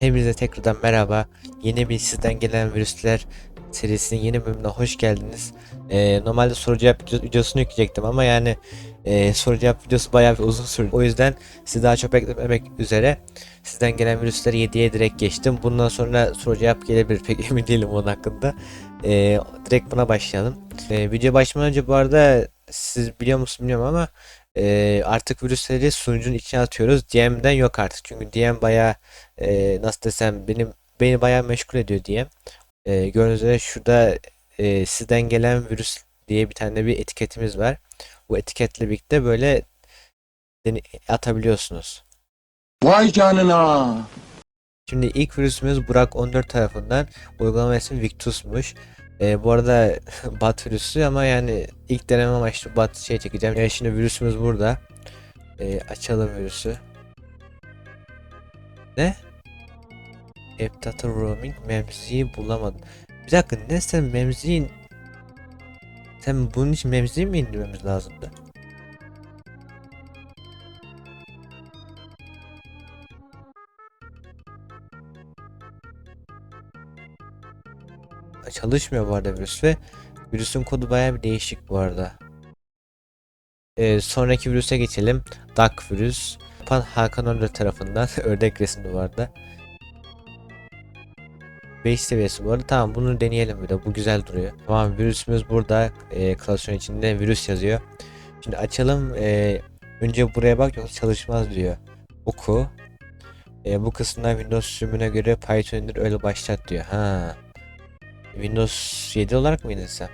Hepinize tekrardan merhaba. Yeni bir sizden gelen virüsler serisinin yeni bölümüne hoş geldiniz. Ee, normalde soru cevap video- videosunu yükleyecektim ama yani e, soru cevap videosu bayağı bir uzun sürdü. O yüzden sizi daha çok beklememek üzere sizden gelen virüsleri 7'ye direkt geçtim. Bundan sonra soru cevap gelebilir pek emin değilim onun hakkında. Ee, direkt buna başlayalım. Ee, video başlamadan önce bu arada siz biliyor musunuz bilmiyorum ama e, artık virüsleri sunucunun içine atıyoruz. DM'den yok artık çünkü DM bayağı e, nasıl desem benim beni bayağı meşgul ediyor diye. E, gördüğünüz üzere şurada e, sizden gelen virüs diye bir tane bir etiketimiz var. Bu etiketle birlikte böyle atabiliyorsunuz. Vay canına. Şimdi ilk virüsümüz Burak 14 tarafından uygulama ismi Victus'muş. E, bu arada bat virüsü ama yani ilk deneme amaçlı bat şey çekeceğim. Yani şimdi virüsümüz burada. E, açalım virüsü. Ne? App Data Roaming Memzi'yi bulamadım. Bir dakika ne sen Memzi'nin sen bunun için Memzi'yi mi indirmemiz lazımdı? Çalışmıyor bu arada virüs ve virüsün kodu bayağı bir değişik bu arada. Ee, sonraki virüse geçelim. Duck virüs. Yapan Hakan Önder tarafından ördek resmi bu arada. 5 seviyesi bu arada. Tamam bunu deneyelim bir de. Bu güzel duruyor. Tamam virüsümüz burada. E, klasörün içinde virüs yazıyor. Şimdi açalım. E, önce buraya bak yoksa çalışmaz diyor. Oku. E, bu kısımdan Windows sürümüne göre Python öyle başlat diyor. Ha. Windows 7 olarak mı indirsem?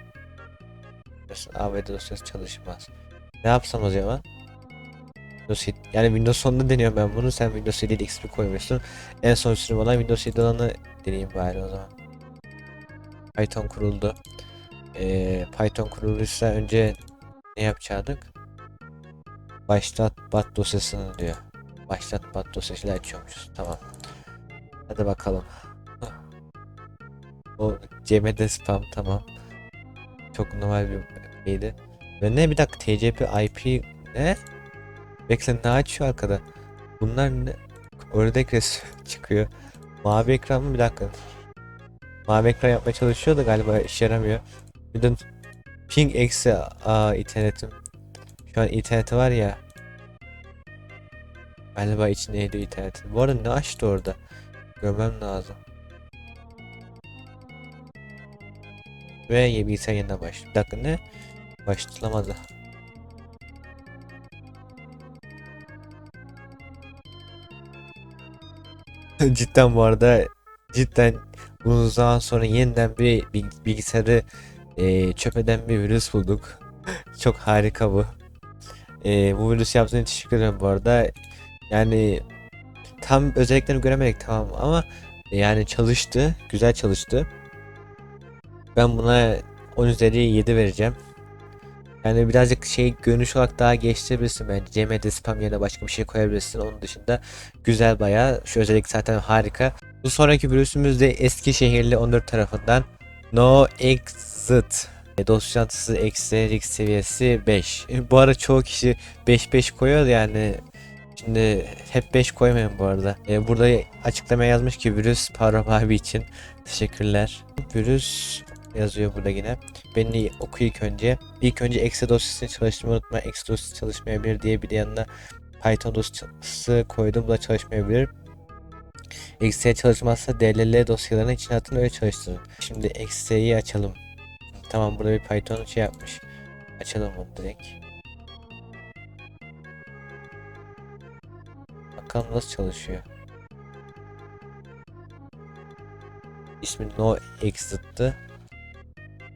AVD dosyası çalışmaz. Ne yapsam o zaman? Windows 7, yani Windows 10'da deniyorum ben bunu. Sen Windows 7 XP koymuşsun. En son sürüm olan Windows 7 olanı deneyeyim bari o zaman. Python kuruldu. Ee, Python kurulduysa önce ne yapacaktık? Başlat bat dosyasını diyor. Başlat bat dosyasıyla açıyormuşuz. Tamam. Hadi bakalım. O CMD spam tamam. Çok normal bir şeydi. Ve ne bir dakika TCP IP ne? Bekle ne açıyor arkada? Bunlar ne? Ördek resim çıkıyor. Mavi ekran mı? Bir dakika. Mavi ekran yapmaya çalışıyor da galiba işe yaramıyor. Bir de ping eksi internetim. Şu an interneti var ya. Galiba içindeydi internetin. Bu arada ne açtı orada? Görmem lazım. Ve bilgisayar yeniden başladı. Bir dakika ne? Başlamadı. cidden bu arada cidden uzun zaman sonra yeniden bir bil- bilgisayarı eee çöp eden bir virüs bulduk. Çok harika bu. Eee, bu virüs yaptığın için teşekkür ederim bu arada. Yani tam özelliklerini göremedik tamam ama yani çalıştı. Güzel çalıştı. Ben buna 10 üzeri 7 vereceğim. Yani birazcık şey görünüş olarak daha geçtirebilirsin bence. CMD spam yerine başka bir şey koyabilirsin. Onun dışında güzel bayağı. Şu özellik zaten harika. Bu sonraki virüsümüz de Eskişehirli 14 tarafından No Exit. E, Dosyası eksi seviyesi 5. E, Bu ara çoğu kişi 5-5 koyuyor yani. Şimdi hep 5 koymayın bu arada. E, burada açıklama yazmış ki virüs Parab abi için. Teşekkürler. Virüs yazıyor burada yine. Beni oku ilk önce. İlk önce exe dosyasını çalıştırmayı unutma. Exe dosyası çalışmayabilir diye bir de yanına Python dosyası koydum. Bu da çalışmayabilir. Exe çalışmazsa DLL dosyalarını içine atın öyle çalıştırın. Şimdi Exe'yi açalım. Tamam burada bir Python şey yapmış. Açalım bunu direkt. Bakalım nasıl çalışıyor. İsmi no exit'tı.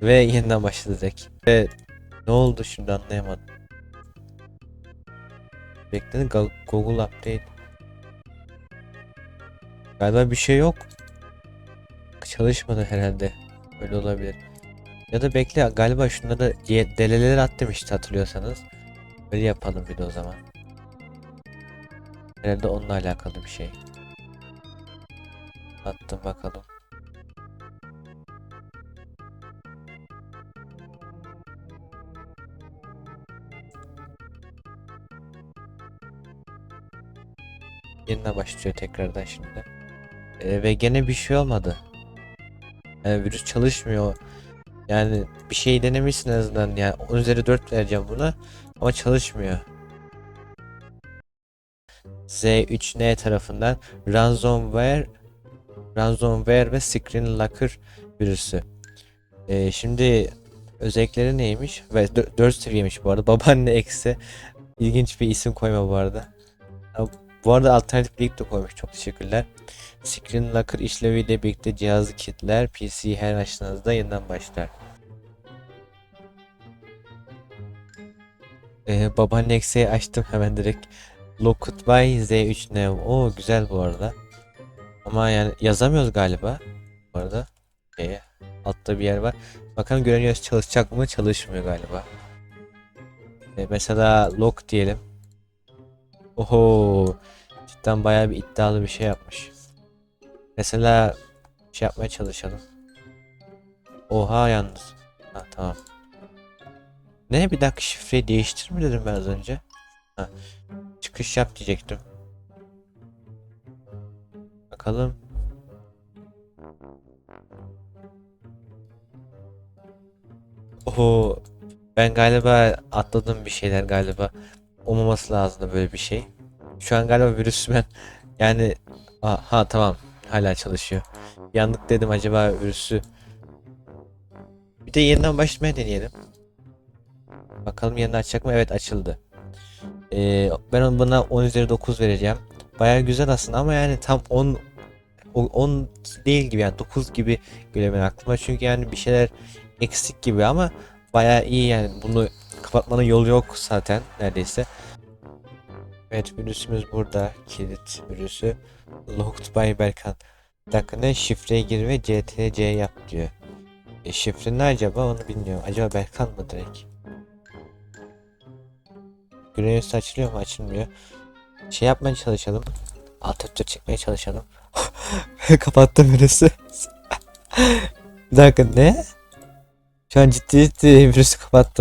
Ve yeniden direkt. Ve ne oldu şimdi anlayamadım. Bekledi Go- Google Update. Galiba bir şey yok. Çalışmadı herhalde. Öyle olabilir. Ya da bekle galiba şunları deleler at demişti hatırlıyorsanız. Öyle yapalım bir de o zaman. Herhalde onunla alakalı bir şey. Attım bakalım. Yeniden başlıyor tekrardan şimdi. E, ve gene bir şey olmadı. Yani virüs çalışmıyor. Yani bir şey denemişsin en azından. Yani 10 üzeri 4 vereceğim buna. Ama çalışmıyor. Z3N tarafından ransomware ransomware ve screen locker virüsü. Ee, şimdi özellikleri neymiş? Ve 4 seviyeymiş bu arada. Babaanne eksi. İlginç bir isim koyma bu arada. Bu arada alternatif link de koymuş. Çok teşekkürler. Screen Locker işleviyle birlikte cihazı kilitler. PC her açtığınızda yeniden başlar. Ee, babaanne eksiği açtım hemen direkt. Locked by Z3 Neo. Oo güzel bu arada. Ama yani yazamıyoruz galiba. Bu arada. Şeye, altta bir yer var. Bakalım görünüyoruz çalışacak mı? Çalışmıyor galiba. Ee, mesela lock diyelim. Oho. Cidden bayağı bir iddialı bir şey yapmış. Mesela şey yapmaya çalışalım. Oha yalnız. Ha tamam. Ne bir dakika şifreyi değiştir mi dedim ben az önce. Ha. Çıkış yap diyecektim. Bakalım. Oho. Ben galiba atladım bir şeyler galiba. Olmaması lazım böyle bir şey. Şu an galiba virüs ben yani ha tamam hala çalışıyor. Yandık dedim acaba virüsü. Bir de yeniden başlamaya deneyelim. Bakalım yeniden açacak mı? Evet açıldı. Ee, ben buna 10 üzeri 9 vereceğim. Baya güzel aslında ama yani tam 10 o- 10 değil gibi yani 9 gibi geliyor aklıma. Çünkü yani bir şeyler eksik gibi ama baya iyi yani bunu kapatmanın yolu yok zaten neredeyse. Evet virüsümüz burada. Kilit virüsü. Locked by Berkan. Bir dakika? Şifreye gir ve CTC yap diyor. E, şifre ne acaba onu bilmiyorum. Acaba Berkan mı direkt? Üstü açılıyor mu? Açılmıyor. Şey yapmaya çalışalım. Alt F4 çekmeye çalışalım. Kapattım virüsü. bir dakika ne? Şu an ciddi ciddi virüsü kapattım.